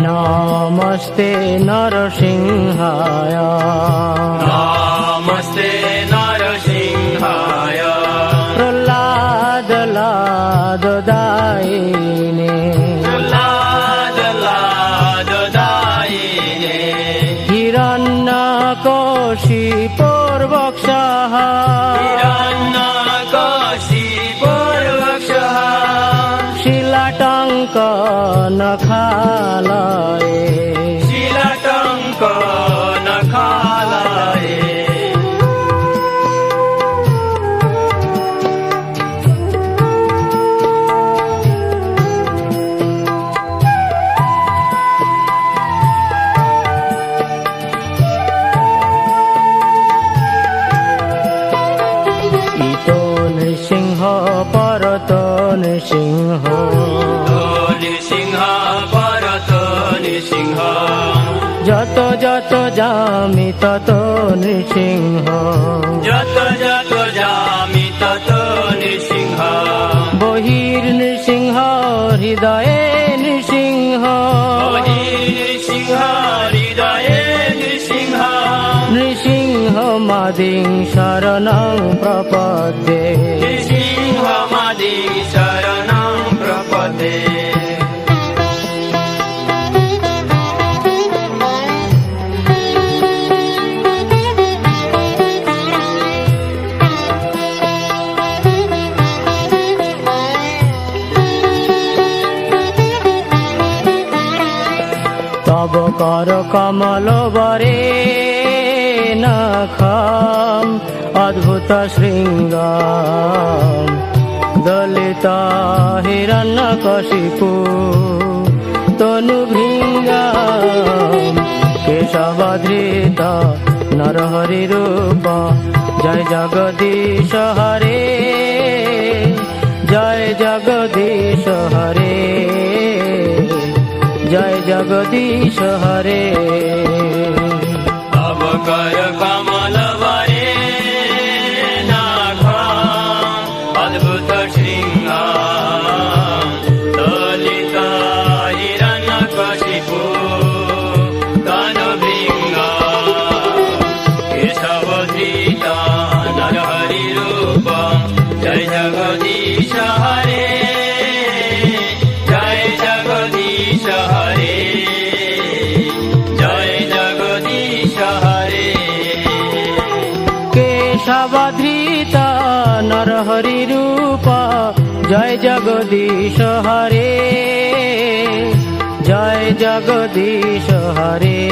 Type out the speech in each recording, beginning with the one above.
নমস্তে নরসিংহায় নমস্তে নরসিংহায় প্রহ্লাদ লাদ দায়িনে লাদ লাদ দায়িনে হিরণ্য কোশি নৃসিংহ নৃসিংহ নৃসিংহ যত যত যামি তত নৃসিংহ। যত যত যামি তত নৃসিংহ। বহির নৃসিংহ হৃদয়ে নৃসিংহ। নৃসিংহ হৃদয়ে নৃসিংহ। নৃসিংহ মাদিং শরণং প্রপদ্যে। নৃসিংহ মাদি শরণং কর কমল বরে নখম অদ্ভুত শৃঙ্গ। দলিত হিরণ্য কশিপু, তনু ভৃঙ্গ কেশবধৃত নরহরি রূপ, জয় জগদীশ হরে, জয় জগদীশ হরে। জয় জগদীশ হরে। তব কর কমল বরে নাঘ অদ্ভুত শৃঙ্গ দলিত হিরণ্য জগদীশ হরে জয় জগদীশ হরে। কেশবধৃত নরহরি রূপ, জয় জগদীশ হরে। জয় জগদীশ হরে।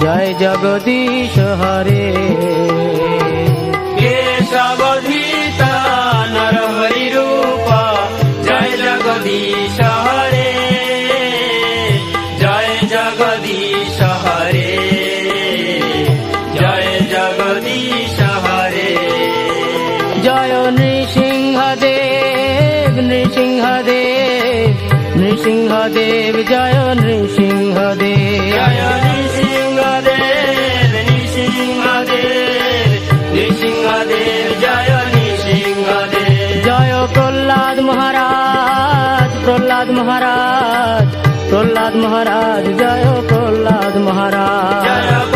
জয় জগদীশ হরে। জগদীশ হরে জয় জগদীশ হরে জয় নৃসিংহদেব নৃসিংহদেব নৃসিংহদেব জয় নৃসিংহদেব। জয় নৃসিংহদেব নৃসিংহদেব নৃসিংহদেব জয় নৃসিংহদেব। জয় প্রহ্লাদ মহারাজ প্রহ্লাদ মহারাজ। প্রহ্লাদ মহারাজ জয় প্রহ্লাদ মহারাজ জয়